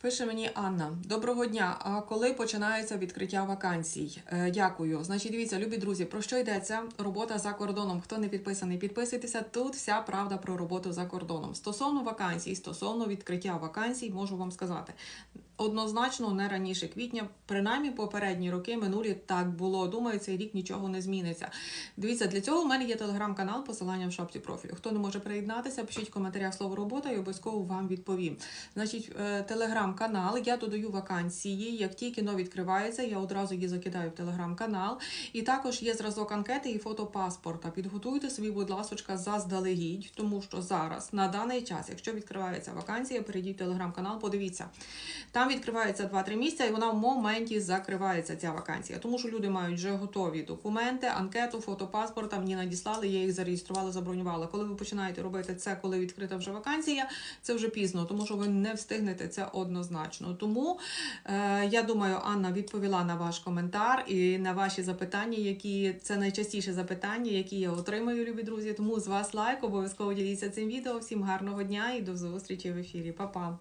Пише мені Анна. Доброго дня. А коли починається відкриття вакансій? Е, дякую. Значить, дивіться, любі друзі, про що йдеться? Робота за кордоном. Хто не підписаний, підписуйтеся. Тут вся правда про роботу за кордоном. Стосовно вакансій, стосовно відкриття вакансій, можу вам сказати. Однозначно, не раніше квітня, принаймні попередні роки минулі так було. Думаю, цей рік нічого не зміниться. Дивіться, для цього в мене є телеграм-канал, посилання в шапці профілю. Хто не може приєднатися, пишіть в коментарях слово робота і обов'язково вам відповім. Значить, е, телеграм-канал, я додаю вакансії. Як тільки но відкривається, я одразу її закидаю в телеграм-канал. І також є зразок анкети і фото паспорта. Підготуйте собі, будь ласочка, заздалегідь, тому що зараз на даний час, якщо відкривається вакансія, перейдіть в телеграм-канал, подивіться. Там відкривається 2-3 місця, і вона в моменті закривається ця вакансія. Тому що люди мають вже готові документи, анкету, фото паспорта. Мені надіслали, я їх зареєструвала, забронювала. Коли ви починаєте робити це, коли відкрита вже вакансія, це вже пізно, тому що ви не встигнете це однозначно. Тому е, я думаю, Анна відповіла на ваш коментар і на ваші запитання, які це найчастіше запитання, які я отримую, любі друзі. Тому з вас лайк, обов'язково діліться цим відео. Всім гарного дня і до зустрічі в ефірі. Па-па!